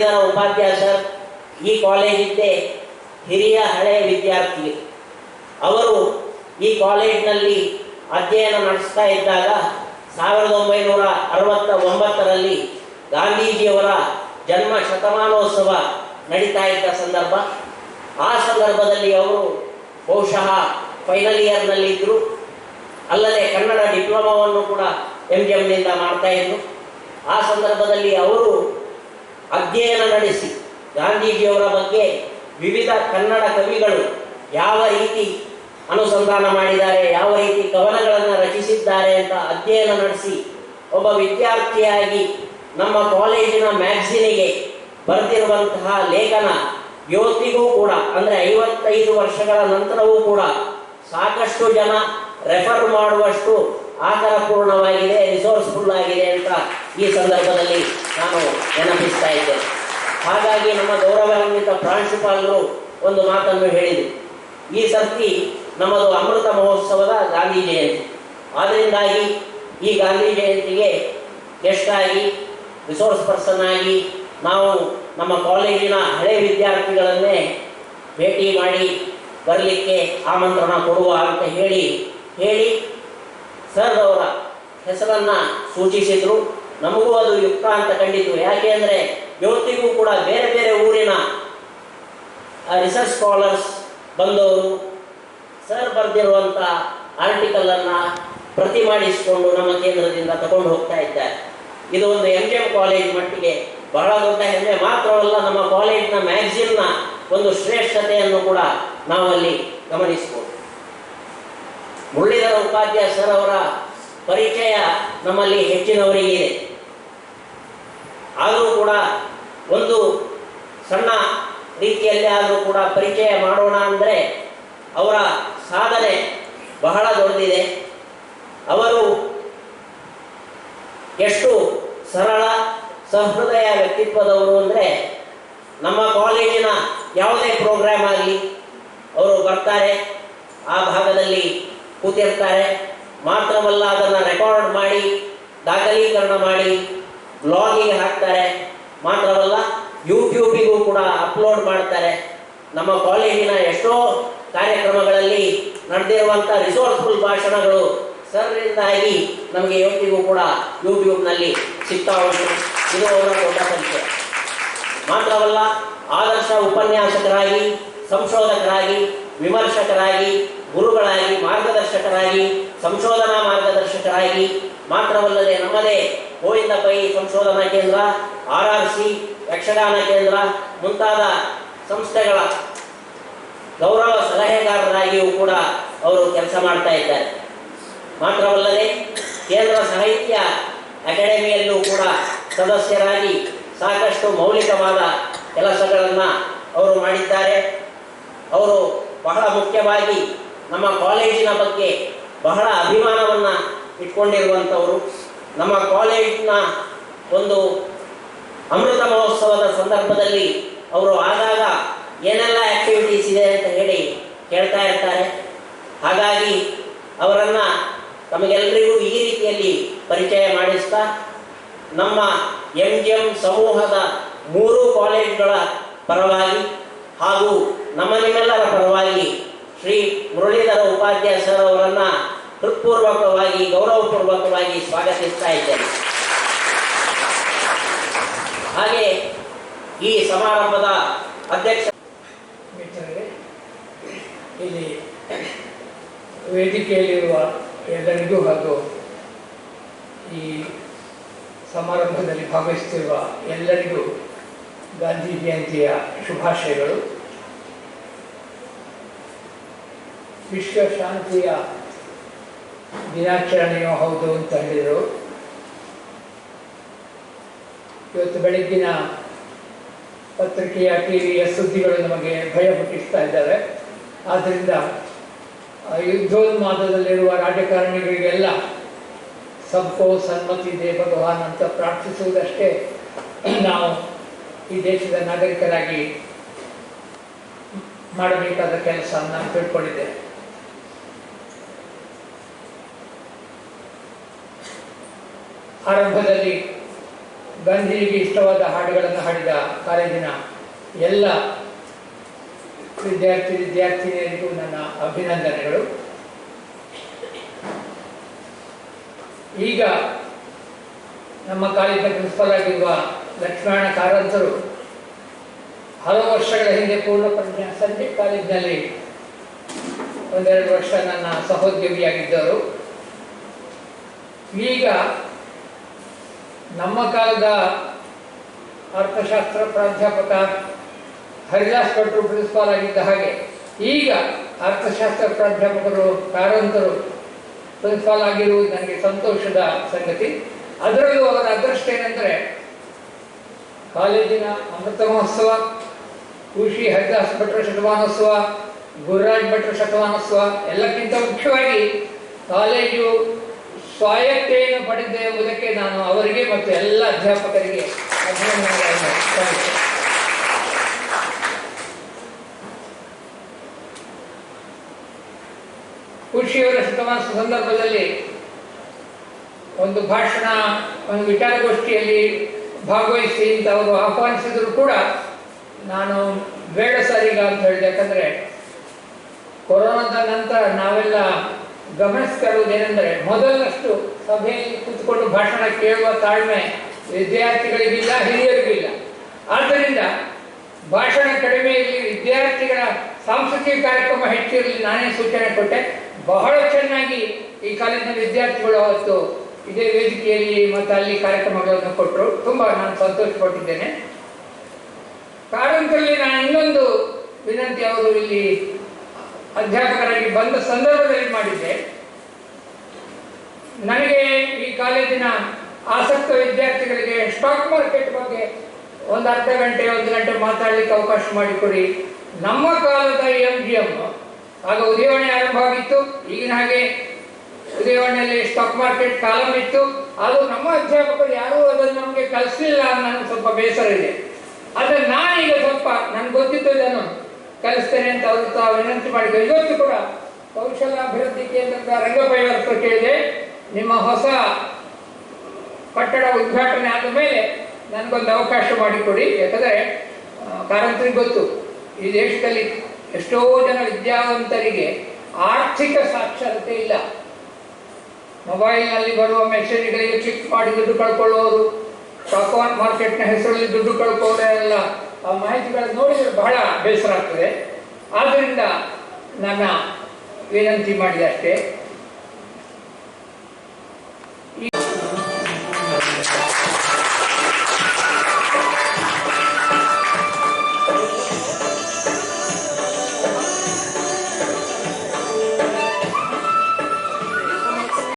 ಇದರ ಉಪಾಧ್ಯಾಸರ್ ಈ ಕಾಲೇಜಿದ್ದೆ ಹಿರಿಯ ಹಳೆಯ ವಿದ್ಯಾರ್ಥಿ ಅವರು ಈ ಕಾಲೇಜಿನಲ್ಲಿ ಅಧ್ಯಯನ ನಡೆಸ್ತಾ ಇದ್ದಾಗ ಸಾವಿರದ ಒಂಬೈನೂರ ಅರವತ್ತ ಒಂಬತ್ತರಲ್ಲಿ ಗಾಂಧೀಜಿಯವರ ಜನ್ಮ ಶತಮಾನೋತ್ಸವ ನಡೀತಾ ಇದ್ದ ಸಂದರ್ಭ. ಆ ಸಂದರ್ಭದಲ್ಲಿ ಅವರು ಬಹುಶಃ ಫೈನಲ್ ಇಯರ್ನಲ್ಲಿದ್ದರು ಅಲ್ಲದೆ ಕನ್ನಡ ಡಿಪ್ಲೊಮಾವನ್ನು ಕೂಡ ಎಂ ಜಿ ಎಂನಿಂದ ಮಾಡ್ತಾ ಇದ್ರು. ಆ ಸಂದರ್ಭದಲ್ಲಿ ಅವರು ಅಧ್ಯಯನ ನಡೆಸಿ. ಗಾಂಧೀಜಿಯವರ ಬಗ್ಗೆ ವಿವಿಧ ಕನ್ನಡ ಕವಿಗಳು ಯಾವ ರೀತಿ ಅನುಸಂಧಾನ ಮಾಡಿದ್ದಾರೆ, ಯಾವ ರೀತಿ ಕವನಗಳನ್ನು ರಚಿಸಿದ್ದಾರೆ ಅಂತ ಅಧ್ಯಯನ ನಡೆಸಿ, ಒಬ್ಬ ವಿದ್ಯಾರ್ಥಿಯಾಗಿ ನಮ್ಮ ಕಾಲೇಜಿನ ಮ್ಯಾಗ್ಝಿನಿಗೆ ಬರೆದಿರುವಂತಹ ಲೇಖನ ಇವತ್ತಿಗೂ ಕೂಡ, ಅಂದರೆ ಐವತ್ತೈದು ವರ್ಷಗಳ ನಂತರವೂ ಕೂಡ ಸಾಕಷ್ಟು ಜನ ರೆಫರ್ ಮಾಡುವಷ್ಟು ಆಕರಪೂರ್ಣವಾಗಿದೆ, ರಿಸೋರ್ಸ್ಫುಲ್ ಆಗಿದೆ ಅಂತ ಈ ಸಂದರ್ಭದಲ್ಲಿ ನಾನು ನೆನಪಿಸ್ತಾ ಇದ್ದೇನೆ ಹಾಗಾಗಿ ನಮ್ಮ ಗೌರವಾನ್ವಿತ ಪ್ರಾಂಶುಪಾಲರು ಒಂದು ಮಾತನ್ನು ಹೇಳಿದರು. ಈ ಸರ್ತಿ ನಮ್ಮದು ಅಮೃತ ಮಹೋತ್ಸವದ ಗಾಂಧಿ ಜಯಂತಿ. ಆದ್ದರಿಂದಾಗಿ ಈ ಗಾಂಧಿ ಜಯಂತಿಗೆ ಗೆಸ್ಟ್ ಆಗಿ ರಿಸೋರ್ಸ್ ಪರ್ಸನ್ ಆಗಿ ನಾವು ನಮ್ಮ ಕಾಲೇಜಿನ ಹಳೆ ವಿದ್ಯಾರ್ಥಿಗಳನ್ನೇ ಭೇಟಿ ಮಾಡಿ ಬರಲಿಕ್ಕೆ ಆಮಂತ್ರಣ ಕೊಡುವ ಅಂತ ಹೇಳಿ ಹೇಳಿ ಸರ್ ಅವರ ಹೆಸರನ್ನು ಸೂಚಿಸಿದ್ರು. ನಮಗೂ ಅದು ಯುಕ್ತ ಅಂತ ಕಂಡಿತು. ಯಾಕೆ ಅಂದರೆ ಇವತ್ತಿಗೂ ಕೂಡ ಬೇರೆ ಬೇರೆ ಊರಿನ ರಿಸರ್ಚ್ ಸ್ಕಾಲರ್ಸ್ ಬಂದವರು ಸರ್ ಬರೆದಿರುವಂಥ ಆರ್ಟಿಕಲನ್ನು ಪ್ರತಿ ಮಾಡಿಸಿಕೊಂಡು ನಮ್ಮ ಕೇಂದ್ರದಿಂದ ತಗೊಂಡು ಹೋಗ್ತಾ ಇದ್ದಾರೆ. ಇದು ಒಂದು ಎಂ ಜಿ ಎಂ ಕಾಲೇಜ್ ಮಟ್ಟಿಗೆ ಬಹಳ ದೊಡ್ಡ ಹೆಮ್ಮೆ. ಮಾತ್ರವಲ್ಲ, ನಮ್ಮ ಕಾಲೇಜಿನ ಮ್ಯಾಗ್ಝಿನ್ನ ಒಂದು ಶ್ರೇಷ್ಠತೆಯನ್ನು ಕೂಡ ನಾವಲ್ಲಿ ಗಮನಿಸಬಹುದು ಮುರಳೀಧರ ಉಪಾಧ್ಯಾಯ ಸರ್ ಅವರ ಪರಿಚಯ ನಮ್ಮಲ್ಲಿ ಹೆಚ್ಚಿನವರಿಗೆ ಇದೆ. ಆದರೂ ಕೂಡ ಒಂದು ಸಣ್ಣ ರೀತಿಯಲ್ಲಿ ಆದರೂ ಕೂಡ ಪರಿಚಯ ಮಾಡೋಣ ಅಂದರೆ ಅವರ ಸಾಧನೆ ಬಹಳ ದೊಡ್ಡದಿದೆ. ಅವರು ಎಷ್ಟು ಸರಳ ಸಹೃದಯ ವ್ಯಕ್ತಿತ್ವದವರು ಅಂದರೆ ನಮ್ಮ ಕಾಲೇಜಿನ ಯಾವುದೇ ಪ್ರೋಗ್ರಾಮ್ ಆಗಲಿ, ಅವರು ಬರ್ತಾರೆ, ಆ ಭಾಗದಲ್ಲಿ ಕೂತಿರ್ತಾರೆ, ಮಾತ್ರವಲ್ಲ ಅದನ್ನು ರೆಕಾರ್ಡ್ ಮಾಡಿ, ದಾಖಲೀಕರಣ ಮಾಡಿ ಬ್ಲಾಗಿಗೆ ಹಾಕ್ತಾರೆ. ಮಾತ್ರವಲ್ಲ, ಯೂಟ್ಯೂಬಿಗೂ ಕೂಡ ಅಪ್ಲೋಡ್ ಮಾಡ್ತಾರೆ. ನಮ್ಮ ಕಾಲೇಜಿನ ಎಷ್ಟೋ ಕಾರ್ಯಕ್ರಮಗಳಲ್ಲಿ ನಡೆದಿರುವಂಥ ರಿಸೋರ್ಸ್ಫುಲ್ ಭಾಷಣಗಳು ಸರ್ರಿಂದಾಗಿ ನಮಗೆ ಇವತ್ತಿಗೂ ಕೂಡ ಯೂಟ್ಯೂಬ್ನಲ್ಲಿ ಸಿಗ್ತಾ ಉಂಟು. ಇದು ಅವರ ದೊಡ್ಡ ಸಂಖ್ಯೆ. ಮಾತ್ರವಲ್ಲ, ಆದರ್ಶ ಉಪನ್ಯಾಸಕರಾಗಿ, ಸಂಶೋಧಕರಾಗಿ, ವಿಮರ್ಶಕರಾಗಿ ಗುರುಗಳಾಗಿ, ಮಾರ್ಗದರ್ಶಕರಾಗಿ, ಸಂಶೋಧನಾ ಮಾರ್ಗದರ್ಶಕರಾಗಿ ಮಾತ್ರವಲ್ಲದೆ ನಮ್ಮದೇ ಗೋವಿಂದ ಪೈ ಸಂಶೋಧನಾ ಕೇಂದ್ರ, ಆರ್ ಆರ್ ಸಿ, ಯಕ್ಷಗಾನ ಕೇಂದ್ರ ಮುಂತಾದ ಸಂಸ್ಥೆಗಳ ಗೌರವ ಸಲಹೆಗಾರರಾಗಿಯೂ ಕೂಡ ಅವರು ಕೆಲಸ ಮಾಡ್ತಾ ಇದ್ದಾರೆ. ಮಾತ್ರವಲ್ಲದೆ ಕೇಂದ್ರ ಸಾಹಿತ್ಯ ಅಕಾಡೆಮಿಯಲ್ಲೂ ಕೂಡ ಸದಸ್ಯರಾಗಿ ಸಾಕಷ್ಟು ಮೌಲಿಕವಾದ ಕೆಲಸಗಳನ್ನು ಅವರು ಮಾಡಿದ್ದಾರೆ. ಅವರು ಬಹಳ ಮುಖ್ಯವಾಗಿ ನಮ್ಮ ಕಾಲೇಜಿನ ಬಗ್ಗೆ ಬಹಳ ಅಭಿಮಾನವನ್ನು ಇಟ್ಕೊಂಡಿರುವಂಥವರು, ನಮ್ಮ ಕಾಲೇಜಿನ ಒಂದು ಅಮೃತ ಮಹೋತ್ಸವದ ಸಂದರ್ಭದಲ್ಲಿ ಅವರು ಆಗಾಗ ಏನೆಲ್ಲ ಆಕ್ಟಿವಿಟೀಸ್ ಇದೆ ಅಂತ ಹೇಳಿ ಕೇಳ್ತಾ ಇರ್ತಾರೆ. ಹಾಗಾಗಿ ಅವರನ್ನು ತಮಗೆಲ್ಲರಿಗೂ ಈ ರೀತಿಯಲ್ಲಿ ಪರಿಚಯ ಮಾಡಿಸ್ತಾ, ನಮ್ಮ ಎಂ ಜಿ ಎಂ ಸಮೂಹದ ಮೂರು ಕಾಲೇಜುಗಳ ಪರವಾಗಿ ಹಾಗೂ ನಮ್ಮ ನಿಮ್ಮೆಲ್ಲರ ಪರವಾಗಿ ಮುರಳೀಧರ ಉಪಾಧ್ಯಾಯ ಸರ್ ಅವರನ್ನು ಹೃತ್ಪೂರ್ವಕವಾಗಿ, ಗೌರವಪೂರ್ವಕವಾಗಿ ಸ್ವಾಗತಿಸ್ತಾ ಇದ್ದೇನೆ. ಹಾಗೆ ಈ ಸಮಾರಂಭದ ಅಧ್ಯಕ್ಷ ಇಲ್ಲಿ ವೇದಿಕೆಯಲ್ಲಿರುವ ಎಲ್ಲರಿಗೂ ಹಾಗೂ ಈ ಸಮಾರಂಭದಲ್ಲಿ ಭಾಗವಹಿಸುತ್ತಿರುವ ಎಲ್ಲರಿಗೂ ಗಾಂಧಿ ಜಯಂತಿಯ ಶುಭಾಶಯಗಳು. ವಿಶ್ವ ಶಾಂತಿಯ ದಿನಾಚರಣೆಯೂ ಹೌದು ಅಂತ ಹೇಳಿದರು. ಇವತ್ತು ಬೆಳಗ್ಗಿನ ಪತ್ರಿಕೆಯ ಟಿವಿಯ ಸುದ್ದಿಗಳು ನಮಗೆ ಭಯ ಹುಟ್ಟಿಸ್ತಾ ಇದ್ದಾವೆ. ಆದ್ದರಿಂದ ಯುದ್ಧೋನ್ಮಾದದಲ್ಲಿರುವ ರಾಜಕಾರಣಿಗಳಿಗೆಲ್ಲ ಸಬ್ಕೋ ಸನ್ಮತಿ ದೇ ಭಗವಾನ್ ಅಂತ ಪ್ರಾರ್ಥಿಸುವುದಷ್ಟೇ ನಾವು ಈ ದೇಶದ ನಾಗರಿಕರಾಗಿ ಮಾಡಬೇಕಾದ ಕೆಲಸ ನಾನು ತಿಳ್ಕೊಂಡಿದ್ದೇನೆ ಆರಂಭದಲ್ಲಿ ಗಾಂಧೀಜಿಗೆ ಇಷ್ಟವಾದ ಹಾಡುಗಳನ್ನು ಹಾಡಿದ ಕಾಲೇಜಿನ ಎಲ್ಲ ವಿದ್ಯಾರ್ಥಿ ವಿದ್ಯಾರ್ಥಿನಿಯರಿಗೂ ನನ್ನ ಅಭಿನಂದನೆಗಳು. ಈಗ ನಮ್ಮ ಕಾಲೇಜಿನ ಪ್ರಿನ್ಸಿಪಲ್ ಆಗಿರುವ ಲಕ್ಷ್ಮಣ ಕಾರಂತರು ಹಲವು ವರ್ಷಗಳ ಹಿಂದೆ ಪೂರ್ಣ ಪ್ರಜ್ಞಾ ಸಂಜೆ ಕಾಲೇಜಿನಲ್ಲಿ ಒಂದೆರಡು ವರ್ಷ ನನ್ನ ಸಹೋದ್ಯೋಗಿಯಾಗಿದ್ದರು ಈಗ ನಮ್ಮ ಕಾಲದ ಅರ್ಥಶಾಸ್ತ್ರ ಪ್ರಾಧ್ಯಾಪಕ ಹರಿದಾಸ್ ಭಟ್ರು ಪ್ರಿನ್ಸಿಪಾಲ್ ಆಗಿದ್ದ ಹಾಗೆ, ಈಗ ಅರ್ಥಶಾಸ್ತ್ರ ಪ್ರಾಧ್ಯಾಪಕರು, ಕಾರಂತರು ಪ್ರಿನ್ಸಿಪಾಲ್ ಆಗಿರುವುದು ನನಗೆ ಸಂತೋಷದ ಸಂಗತಿ. ಅದರಲ್ಲೂ ಅವರ ಅದೃಷ್ಟ ಏನೆಂದರೆ, ಕಾಲೇಜಿನ ಅಮೃತ ಮಹೋತ್ಸವ ಖುಷಿ ಹರಿದಾಸ್ ಭಟ್ರ ಶತಮಾನೋತ್ಸವ, ಗುರುರಾಜ್ ಭಟ್ರ ಶತಮಾನೋತ್ಸವ, ಎಲ್ಲಕ್ಕಿಂತ ಮುಖ್ಯವಾಗಿ ಕಾಲೇಜು ಸ್ವಾಯತ್ತೆಯನ್ನು ಪಡೆದಿದೆ ಎಂಬುದಕ್ಕೆ ನಾನು ಅವರಿಗೆ ಮತ್ತು ಎಲ್ಲ ಅಧ್ಯಾಪಕರಿಗೆ ಅಭಿನಂದನೆಗಳನ್ನು. ಖುಷಿಯವರ ಶತಮಾನ ಸಂದರ್ಭದಲ್ಲಿ ಒಂದು ಭಾಷಣ, ಒಂದು ವಿಚಾರಗೋಷ್ಠಿಯಲ್ಲಿ ಭಾಗವಹಿಸಿ ಅಂತ ಅವರು ಆಹ್ವಾನಿಸಿದ್ರು ಕೂಡ ನಾನು ಬೇಡ ಸರಿಗ ಅಂತ ಹೇಳಿದೆ ಯಾಕಂದ್ರೆ ಕೊರೋನಾದ ನಂತರ ನಾವೆಲ್ಲ ಗಮನಿಸ್ತಾ ಮೊದಲಷ್ಟು ಸಭೆಯಲ್ಲಿ ಕೂತ್ಕೊಂಡು ಭಾಷಣ ಕೇಳುವ ತಾಳ್ಮೆ ವಿದ್ಯಾರ್ಥಿಗಳಿಗಿಲ್ಲ, ಹಿರಿಯರಿಗಿಲ್ಲ. ಆದ್ದರಿಂದ ಭಾಷಣ ಕಡಿಮೆ ಇಲ್ಲಿ ವಿದ್ಯಾರ್ಥಿಗಳ ಸಾಂಸ್ಕೃತಿಕ ಕಾರ್ಯಕ್ರಮ ಹೆಚ್ಚಿರಲಿ ನಾನೇ ಸೂಚನೆ ಕೊಟ್ಟೆ. ಬಹಳ ಚೆನ್ನಾಗಿ ಈ ಕಾಲೇಜಿನ ವಿದ್ಯಾರ್ಥಿಗಳು ಅವತ್ತು ಇದೇ ವೇದಿಕೆಯಲ್ಲಿ ಮತ್ತು ಅಲ್ಲಿ ಕಾರ್ಯಕ್ರಮಗಳನ್ನು ಕೊಟ್ಟರು. ತುಂಬಾ ನಾನು ಸಂತೋಷಪಟ್ಟಿದ್ದೇನೆ. ಕಾರಂತರಲ್ಲಿ ನಾನು ಇನ್ನೊಂದು ವಿನಂತಿ ಅವರು ಇಲ್ಲಿ ಅಧ್ಯಾಪಕರಾಗಿ ಬಂದ ಸಂದರ್ಭದಲ್ಲಿ ಮಾಡಿದ್ದೆ. ನನಗೆ ಈ ಕಾಲೇಜಿನ ಆಸಕ್ತ ವಿದ್ಯಾರ್ಥಿಗಳಿಗೆ ಸ್ಟಾಕ್ ಮಾರ್ಕೆಟ್ ಬಗ್ಗೆ ಒಂದು ಅರ್ಧ ಗಂಟೆ, ಒಂದು ಗಂಟೆ ಮಾತಾಡಲಿಕ್ಕೆ ಅವಕಾಶ ಮಾಡಿಕೊಡಿ. ನಮ್ಮ ಕಾಲದ ಎಂ ಜಿ ಎಂ ಆಗ ಉದಯವಾಣಿ ಆರಂಭ ಆಗಿತ್ತು. ಈಗಿನ ಹಾಗೆ ಉದಯವಾಣಿಯಲ್ಲಿ ಸ್ಟಾಕ್ ಮಾರ್ಕೆಟ್ ಕಾಲಂ ಇತ್ತು. ಅದು ನಮ್ಮ ಅಧ್ಯಾಪಕರು ಯಾರೂ ಅದನ್ನು ನಮಗೆ ಕಲಿಸಲಿಲ್ಲ ನನಗೆ ಸ್ವಲ್ಪ ಬೇಸರ ಇದೆ ಆದರೆ ನಾನೀಗ ಸ್ವಲ್ಪ, ನನ್ಗೆ ಗೊತ್ತಿತ್ತು ಇದನ್ನು ಕಲಿಸ್ತೇನೆ ಅಂತ ಅವರು ತಾವು ವಿನಂತಿ ಮಾಡಿದ್ದೆ ಇವತ್ತು ಕೂಡ ಕೌಶಲ್ಯಾಭಿವೃದ್ಧಿ ಕೇಂದ್ರದ ರಂಗ ಹತ್ರ ಕೇಳಿದೆ ನಿಮ್ಮ ಹೊಸ ಕಟ್ಟಡ ಉದ್ಘಾಟನೆ ಆದ ಮೇಲೆ ನನಗೊಂದು ಅವಕಾಶ ಮಾಡಿಕೊಡಿ. ಯಾಕಂದರೆ ಕಾರಂತರಿಗೆ ಗೊತ್ತು, ಈ ದೇಶದಲ್ಲಿ ಎಷ್ಟೋ ಜನ ವಿದ್ಯಾವಂತರಿಗೆ ಆರ್ಥಿಕ ಸಾಕ್ಷರತೆ ಇಲ್ಲ. ಮೊಬೈಲ್ನಲ್ಲಿ ಬರುವ ಮೆಸೇಜ್ಗಳಿಗೆ ಚಿಕ್ ಮಾಡಿ ದುಡ್ಡು ಕಳ್ಕೊಳ್ಳೋರು, ಸ್ಟಾಕ್ ಮಾರ್ಕೆಟ್ನ ಹೆಸರಲ್ಲಿ ದುಡ್ಡು ಕಳ್ಕೊಳ್ಳೋರೆಲ್ಲ ಆ ಮಾಹಿತಿಗಳನ್ನು ನೋಡಿದರೆ ಬಹಳ ಬೇಸರ ಆಗ್ತದೆ. ಆದ್ದರಿಂದ ನನ್ನ ವಿನಂತಿ ಮಾಡಿದೆ ಅಷ್ಟೇ.